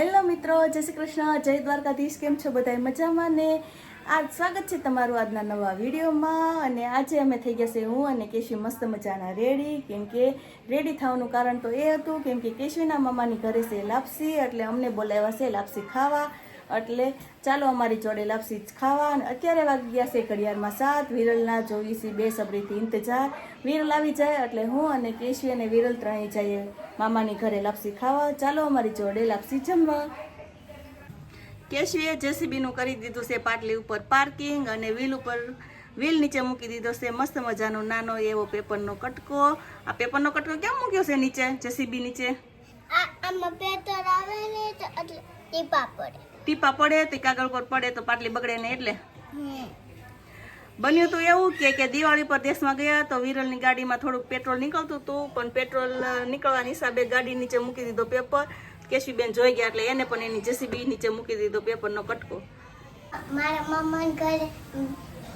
Hello મિત્રો, જય શ્રી કૃષ્ણ, જય દ્વારકાધીશ, કેમ છો બધા મજામાં ને? આ સ્વાગત છે તમારું આજના નવા વિડીયોમાં અને આજે અમે થઈ ગયા છે હું અને કેશવી મસ્ત મજાના રેડી. કેમ કે રેડી થવાનું કારણ તો એ હતું, કેમ કે કેશવીના મામાની ઘરે છે લાપસી, એટલે અમને બોલાવ્યા છે લાપસી ખાવા. એટલે ચાલો અમારી જોડે લાપસી ખાવા અને અત્યારે વાગી ગયા છે ઘડિયાળમાં સાત. વિરલના જોઈશી બે સબરીથી ઇંતજાર. વિરલ આવી જાય એટલે હું અને કેશવી અને વિરલ ત્રણેય જઈએ મામાની ઘરે લાપસી ખાવા. ચાલો અમારી જોડે લાપસી જમવા. કેશવીએ જેસીબીનું કરી દીધું છે પાટલી ઉપર પાર્કિંગ અને વ્હીલ ઉપર વ્હીલ નીચે મૂકી દીધો છે મસ્ત મજાનો નાનો એવો પેપરનો કટકો. આ પેપરનો કટકો કેમ મૂક્યો છે નીચે? જેસીબી નીચે? આવે ને તો એટલે ટીપા પડે. ટીપા પડે તો કાગળ પર પડે તો પાટલી બગડે ને એટલે. બન્યું તો એવું કે કે દિવાળી પર દેશમાં ગયા તો વિરલની ગાડીમાં થોડુંક પેટ્રોલ નીકળતું હતું પણ પેટ્રોલ નીકળવાના હિસાબે ગાડી નીચે મૂકી દીધો પેપર. કેશવીબેન જોઈ ગયા એટલે એને પણ એની જેસીબી નીચે મૂકી દીધો પેપરનો કટકો. મારા મમ્માને ઘરે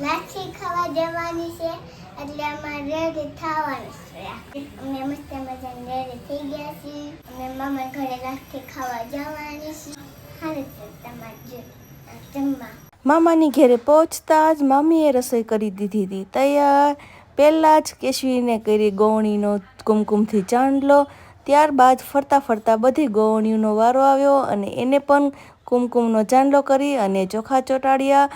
લાઠી ખાવા જવાની છે, એટલે અમારે રેડી થવાનું અમે મસ્ત મજાને રેડી થઈ ગયા છીએ. અમે મામા ઘરે લાઠી ખાવા જવાની છે. હારે તમારે જમવા. મામાની ઘેરે પહોંચતા જ મામીએ રસોઈ કરી દીધી હતી. તૈયાર. પહેલાં જ કેશવીને કરી ગૌણીનો કુમકુમથી ચાંદલો. ત્યારબાદ ફરતા ફરતા બધી ગૌણીઓનો વારો આવ્યો અને એને પણ કુમકુમનો ચાંદલો કરી અને ચોખા ચોટાડ્યા.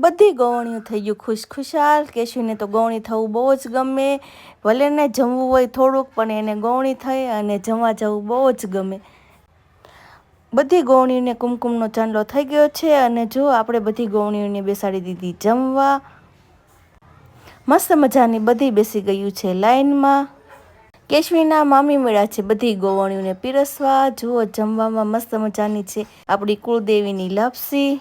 બધી ગૌણીઓ થઈ ગયું. ખુશ ખુશાલ. કેશવીને તો ગૌણી થવું બહુ જ ગમે. ભલે ને જમવું હોય થોડુંક, પણ એને ગૌણી થઈ અને જમવા જવું બહુ જ ગમે. બધી ગૌણીઓને કુમકુમનો ચાંદલો થઈ ગયો છે અને જો આપણે બધી ગૌણીઓને બેસાડી દીધી જમવા. મસ્ત મજાની બધી બેસી ગયું છે લાઈનમાં. કેશવીના મામી મળ્યા છે બધી ગોવણીઓને પીરસવા. જુઓ, જમવામાં મસ્ત મજાની છે. આપણી કુળદેવીની લાપસી.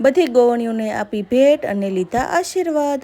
બધી ગોવણીઓને આપી ભેટ અને લીધા આશીર્વાદ.